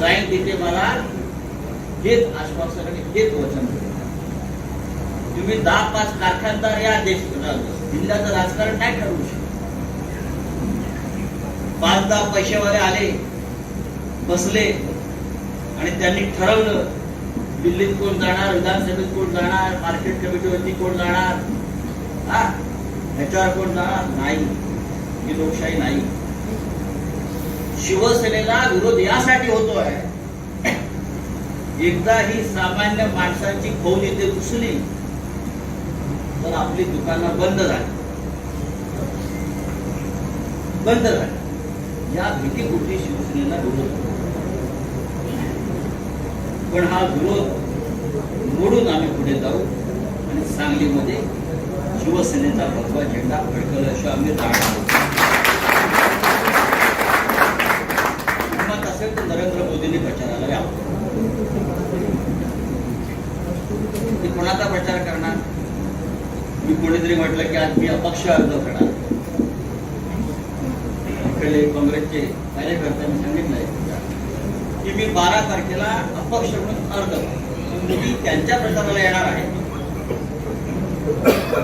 जाईल तिथे मला हेच आश्वासन आणि हेच वचन तुम्ही दहा पाच कारखानदार या देश जिल्ह्याचं राजकारण नाही ठरवू शकत. पाच दहा पैसेवाले आले बसले आणि त्यांनी ठरवलं दिल्लीत कोण जाणार विधानसभेत कोण जाणार मार्केट कमिटीवरती कोण जाणार? हा? ह्याच्यावर कोण जाणार? नाही. ही लोकशाही नाही. शिवसेनेला विरोध यासाठी होतो आहे एकदा ही सामान्य माणसाची फौज इथे घुसली तर आपली दुकानं बंद झाली. बंद झाली. या भीतीपोटी शिवसेनेला विरोध. पण हा विरोध मोडून आम्ही पुढे जाऊ आणि सांगलीमध्ये शिवसेनेचा भगवा झेंडा फडकवल्याशिवाय आम्ही राहणार आहोत. हिंमत असेल तर नरेंद्र मोदींनी प्रचाराला यावं मी कोणाचा प्रचार करणार? मी कोणीतरी म्हटलं की आज मी अपक्ष अर्ज करणार. इकडे काँग्रेसचे कार्यकर्त्यांनी सांगितलंय की मी बारा तारखेला अपक्ष म्हणून अर्ज मी त्यांच्या प्रचाराला येणार आहे.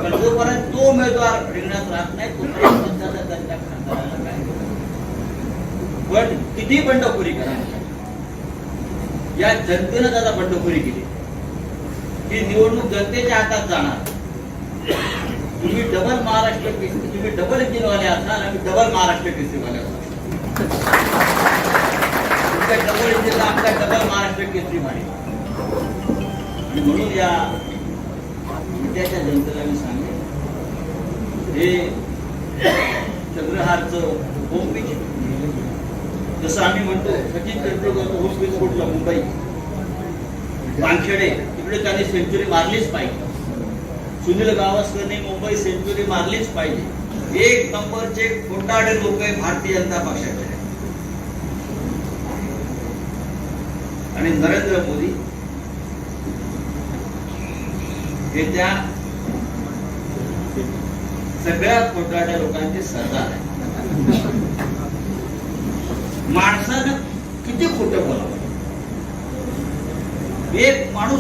पण जोपर्यंत तो उमेदवार रिंगणात राहत नाही तोपर्यंत त्यांच्या खासदाराला काय पण किती बंडखोरी करा या जनतेनं त्याचा बंडखोरी केली. ही निवडणूक जनतेच्या हातात जाणार. तुम्ही डबल महाराष्ट्र तुम्ही डबल इंजिनवाले असाल आम्ही डबल महाराष्ट्र केसरीवाले असाल. डबल इंजिनला आमच्या डबल महाराष्ट्र केसरी माने आणि म्हणून या मुद्द्याच्या जनतेला मी सांगेन हे चंद्रहारचं होम पिच जसं आम्ही म्हणतो सचिन तेंडुलकर होम पिच कुठला मुंबई वानखेडे तिकडे सेंचुरी मारलीच पाहिजे. सुनील गावस्करने मुंबई सेंचुरी मारलीच पाहिजे. एक नंबरचे खोटाडे लोक आहे भारतीय जनता पक्षाचे आणि नरेंद्र मोदी हे त्या सगळ्या खोटाड्या लोकांचे सरदार आहे माणसानं किती खोटं बोलावं? एक माणूस